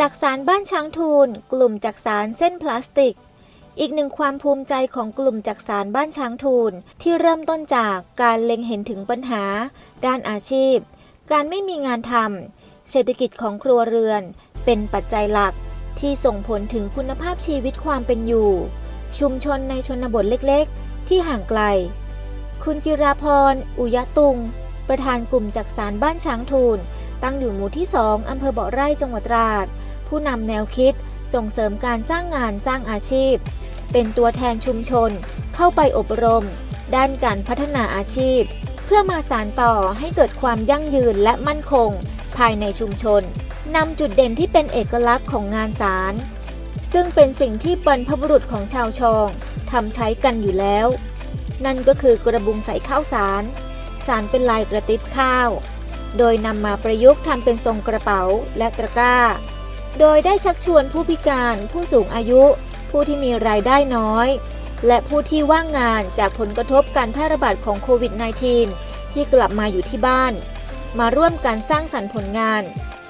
จากสารบ้านช้างทูล กลุ่มจากสารเส้นพลาสติก อีกหนึ่งความภูมิใจของกลุ่มจากสารบ้านช้างทูล ที่เริ่มต้นจากการเล็งเห็นถึงปัญหา ด้านอาชีพ การไม่มีงานทำเศรษฐกิจของครัวเรือน เป็นปัจจัยหลักที่ส่งผลถึงคุณภาพชีวิตความเป็นอยู่ ชุมชนในชนบทเล็กๆ ที่ห่างไกล คุณจิราพร อุยะตุง ประธานกลุ่มจักสารบ้านช้างทูล ตั้งอยู่หมู่ที่ 2 อำเภอเบาะไร่จังหวัดตราด ผู้นำแนวคิดส่งเสริมการสร้างงานสร้างอาชีพ เป็นตัวแทนชุมชน เข้าไปอบรม ด้านการพัฒนาอาชีพ เพื่อมาสานต่อให้เกิดความยั่งยืนและมั่นคง ภายในชุมชนนำจุดเด่นที่เป็นเอกลักษณ์ของงานสาร ซึ่งเป็นสิ่งที่บรรพบุรุษของชาวชองทำใช้กันอยู่แล้ว นั่นก็คือกระบุงใส่ข้าวสาร สารเป็นลายกระติบข้าว โดยนำมาประยุกต์ทำเป็นทรงกระเป๋าและตะกร้า โดยได้ชักชวนผู้พิการ ผู้สูงอายุ ผู้ที่มีรายได้น้อย และผู้ที่ว่างงานจากผลกระทบการแพร่ระบาดของโควิด -19 ที่กลับมาอยู่ที่บ้าน มาร่วมกันสร้างสรรค์ผลงาน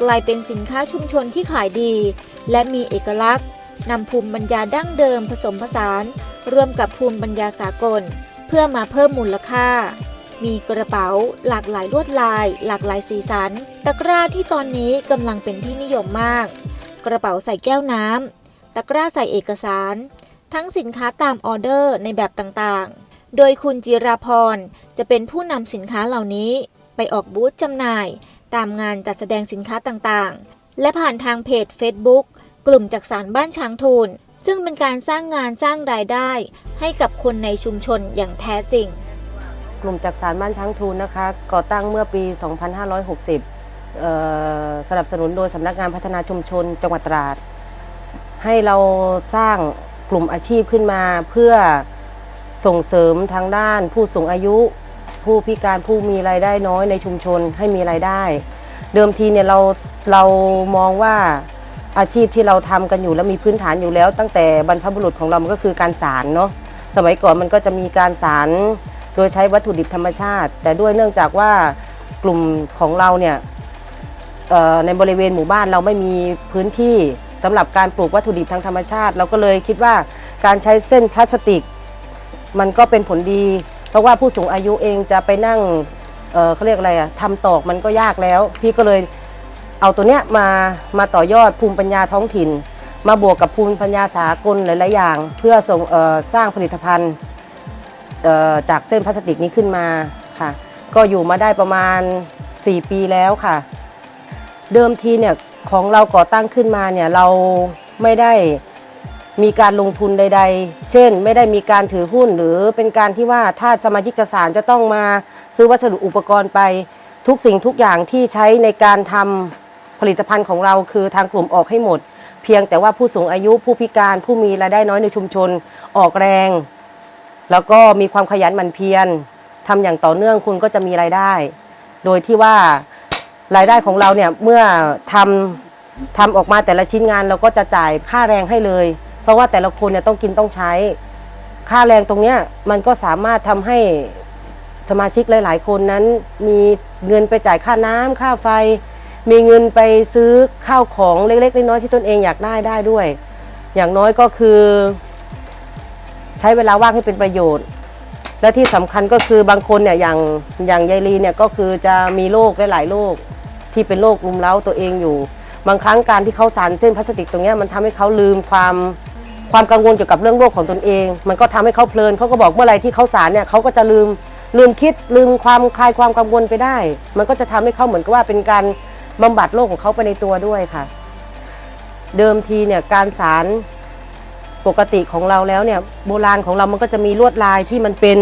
กลายเป็นสินค้าชุมชนที่ขายดี และมีเอกลักษณ์นำภูมิปัญญาดั้งเดิมผสมผสาน ร่วมกับภูมิปัญญาสากล เพื่อมาเพิ่มมูลค่า มีกระเป๋า หลากหลายลวดลาย หลากหลายสีสัน ตะกร้าที่ตอนนี้กำลังเป็นที่นิยมมาก กระเป๋าใส่แก้วน้ำ ตะกร้าใส่เอกสาร ทั้งสินค้าตามออเดอร์ในแบบต่างๆ โดยคุณจิราพรจะเป็นผู้นำสินค้าเหล่านี้ ไปออกบูธจำหน่าย ตามงานจัดแสดงสินค้าต่างๆ และผ่านทางเพจ Facebook กลุ่มจักสารบ้านช้างทูลซึ่งเป็นการสร้างงานสร้างรายได้ ให้กับคนในชุมชนอย่างแท้จริง กลุ่มจักสารบ้านช้างทูลนะคะ ก่อตั้งเมื่อปี 2560เอ่อ สนับสนุนโดยสำนักงานพัฒนาชุมชนจังหวัดตราด ให้เราสร้างกลุ่มอาชีพขึ้นมาเพื่อส่งเสริมทางด้านผู้สูงอายุ ผู้พิการผู้มีรายได้น้อยในชุมชนให้มีรายได้ เดิมทีเนี่ยเราเรามองว่าอาชีพที่เราทำกันอยู่แล้วมีพื้นฐานอยู่แล้ว ตั้งแต่บรรพบุรุษของเรามันก็คือการสารเนาะสมัยก่อนมันก็จะมีการสารโดยใช้วัตถุดิบธรรมชาติ แต่ด้วยเนื่องจากว่ากลุ่มของเราเนี่ย ในบริเวณหมู่บ้านเราไม่มีพื้นที่สำหรับการปลูกวัตถุดิบทางธรรมชาติ เราก็เลยคิดว่าการใช้เส้นพลาสติก มันก็เป็นผลดี เพราะว่าผู้สูงอายุเองจะไปนั่งเเขาเรียกอะไรอะทำตอกมันก็ยากแล้ว พี่ก็เลยเอาตัวเนี้ยมามาต่อยอดภูมิปัญญาท้องถิ่น มาบวกกับภูมิปัญญาสากลหลาย ๆ อย่าง เพื่อส่งสร้างผลิตภัณฑ์จากเส้นพลาสติกนี้ขึ้นมาค่ะ ก็อยู่มาได้ประมาณ 4 ปีแล้วค่ะ เดิมทีเนี่ยของเราก่อตั้งขึ้นมาเนี่ยเราไม่ได้มีการลงทุนใด ๆ เช่น ไม่ได้มีการถือหุ้นหรือเป็นการที่ว่าถ้าสมาชิกจะสารจะต้องมาซื้อวัสดุอุปกรณ์ไป ทุกสิ่งทุกอย่างที่ใช้ในการทำผลิตภัณฑ์ของเราคือทางกลุ่มออกให้หมด เพียงแต่ว่าผู้สูงอายุผู้พิการผู้มีรายได้น้อยในชุมชนออกแรง แล้วก็มีความขยันหมั่นเพียรทำอย่างต่อเนื่องคุณก็จะมีรายได้ โดยที่ว่า รายได้ของเราเนี่ยเมื่อทำทำออกมาแต่ละชิ้นงานเราก็จะจ่ายค่าแรงให้เลย เพราะว่าแต่ละคนเนี่ยต้องกินต้องใช้ ค่าแรงตรงเนี้ยมันก็สามารถทำให้สมาชิกหลาย ๆ คนนั้นมีเงินไปจ่ายค่าน้ำค่าไฟ มีเงินไปซื้อข้าวของเล็ก ๆ น้อย ๆ ที่ตนเองอยากได้ได้ด้วย อย่างน้อยก็คือ ใช้เวลาว่างให้เป็นประโยชน์ และที่สำคัญก็คือบางคนเนี่ยอย่างอย่างยายลีเนี่ยก็คือจะมีโรคหลายๆโรค ที่เป็นโรครุมเร้าตัวเองอยู่ บางครั้งการที่เขาสารเส้นพลาสติกตรงนี้มันทำให้เขาลืมความความกังวลเกี่ยวกับเรื่องโรคของตนเอง มันก็ทำให้เขาเพลินเขาก็บอกเมื่อไรที่เขาสารเนี่ยเขาก็จะลืมลืมคิดลืมความคลายความกังวลไปได้ มันก็จะทำให้เขาเหมือนกับว่าเป็นการบำบัดโรคของเขาไปในตัวด้วยค่ะ เดิมทีเนี่ยการสารปกติของเราแล้วเนี่ยโบราณของเรามันก็จะมีลวดลายที่มันเป็น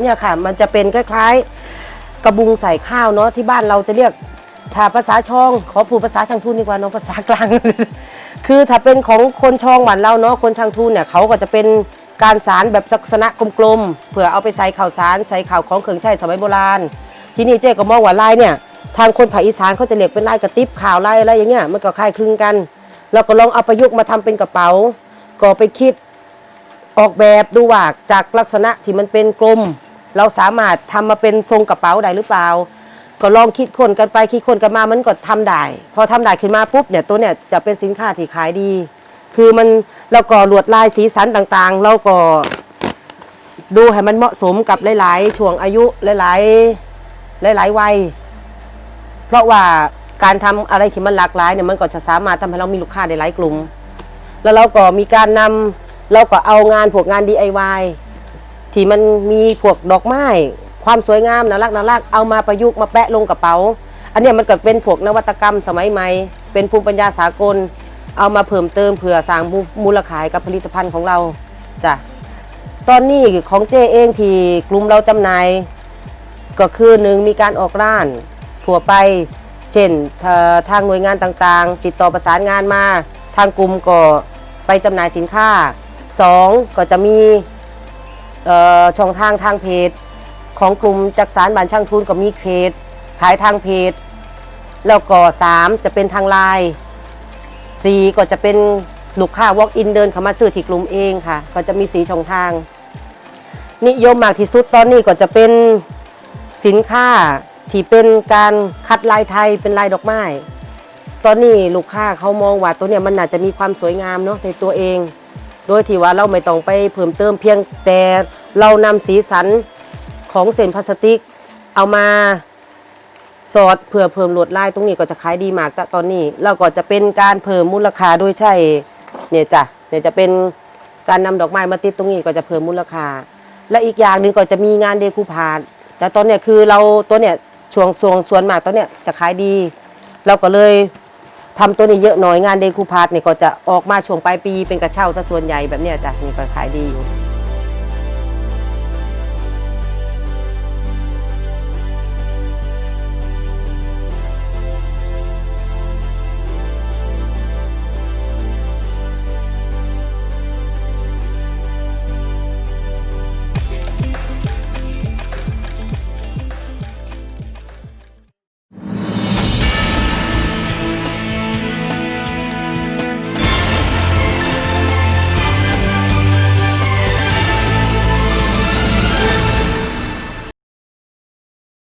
เนี่ยค่ะ มันจะเป็นคล้ายๆ กระบุงใส่ข้าวเนาะที่บ้านเราจะเรียกถ้าภาษาช่อง ขอผูดภาษาทางทุนดีกว่าเนาะภาษากลาง คือถ้าเป็นของคนช่องหวานเราเนาะคนทางทุนเนี่ยเขาก็จะเป็นการสารแบบลักษณะกลมๆเผื่อเอาไปใส่ข่าวสารใส่ข่าวของเครื่องใช้สมัยโบราณ ที่นี่เจ๊ก็มองว่าลายเนี่ยทางคนภาคอีสานเขาจะเรียกเป็นลายกระติบข่าวลายอะไรอย่างเงี้ยมันก็คล้ายคลึงกันเราก็ลองเอาประยุกต์มาทำเป็นกระเป๋า ก็ไปคิดออกแบบดูว่าจากลักษณะที่มันเป็นกลม เราสามารถทำมาเป็นทรงกระเป๋าได้หรือเปล่า ก็ลองคิดคนกันไปคิดคนกันมามันก็ทำได้พอทำได้ขึ้นมาปุ๊บเนี่ยตัวเนี่ยจะเป็นสินค้าที่ขายดี คือมันเราก็ลวดลายสีสันต่างๆ เราก็ดูให้มันเหมาะสมกับหลาย ๆ ช่วงอายุหลาย ๆ หลาย ๆ วัย เพราะว่าการทำอะไรที่มันหลากหลายเนี่ยมันก็จะสามารถทำให้เรามีลูกค้าได้หลายกลุ่ม แล้วเราก็มีการนำเราก็เอางานพวกงาน DIY ที่มันมีพวกดอกไม้ ความสวยงามน่ารักน่ารักเอามาประยุกต์มาแปะลงกระเป๋า อันนี้มันก็เป็นพวกนวัตกรรมสมัยใหม่ เป็นภูมิปัญญาสากล เอามาเพิ่มเติมเพื่อสร้างมูมูลค่ากับผลิตภัณฑ์ของเราจ้ะตอนนี้ของเจเองที่กลุ่มเราจำหน่ายก็คือหนึ่งมีการออกร้านทั่วไป เช่นทางหน่วยงานต่างๆ ติดต่อประสานงานมา ทางกลุ่มก็ไปจำหน่ายสินค้าสองก็จะมี ช่องทางทางเพจ ของกลุ่มจักสารบานช่างทุนก็มีเพจขายทางเพจ แล้วก็สามจะเป็นทางไลน์สี่ก็จะเป็นลูกค้า walk in เดินเข้ามาซื้อที่กลุ่มเองค่ะ ก็จะมีสีช่องทาง นิยมมากที่สุดตอนนี้ก็จะเป็นสินค้าที่เป็นการคัดลายไทยเป็นลายดอกไม้ ตอนนี้ลูกค้าเขามองว่าตัวเนี้ยมันน่าจะมีความสวยงามเนาะในตัวเอง โดยที่ว่าเราไม่ต้องไปเพิ่มเติมเพียงแต่เรานำสีสันของเศษพลาสติก เอามาสอดเพื่อเพิ่มลวดลายตรงนี้ก็จะขายดีมากตอนนี้เราก็จะเป็นการเพิ่มมูลค่าโดยใช่เนี่ยจ้ะเนี่ยจะเป็นการนำดอกไม้มาติดตรงนี้ก็จะเพิ่มมูลค่า และอีกอย่างหนึ่งก็จะมีงานเดคูพาร์ทแต่ตอนเนี้ยคือเราตัวเนี้ยช่วงส่วงส่วนมากตอนเนี้ยจะขายดี เราก็เลย ทำตัวนี้เยอะหน่อยงานเดคูพาร์ทเนี่ยก็จะออกมาช่วงปลายปีเป็นกระเช้าซะส่วนใหญ่แบบเนี้ยจ้ะนี่ก็ขายดีอยู่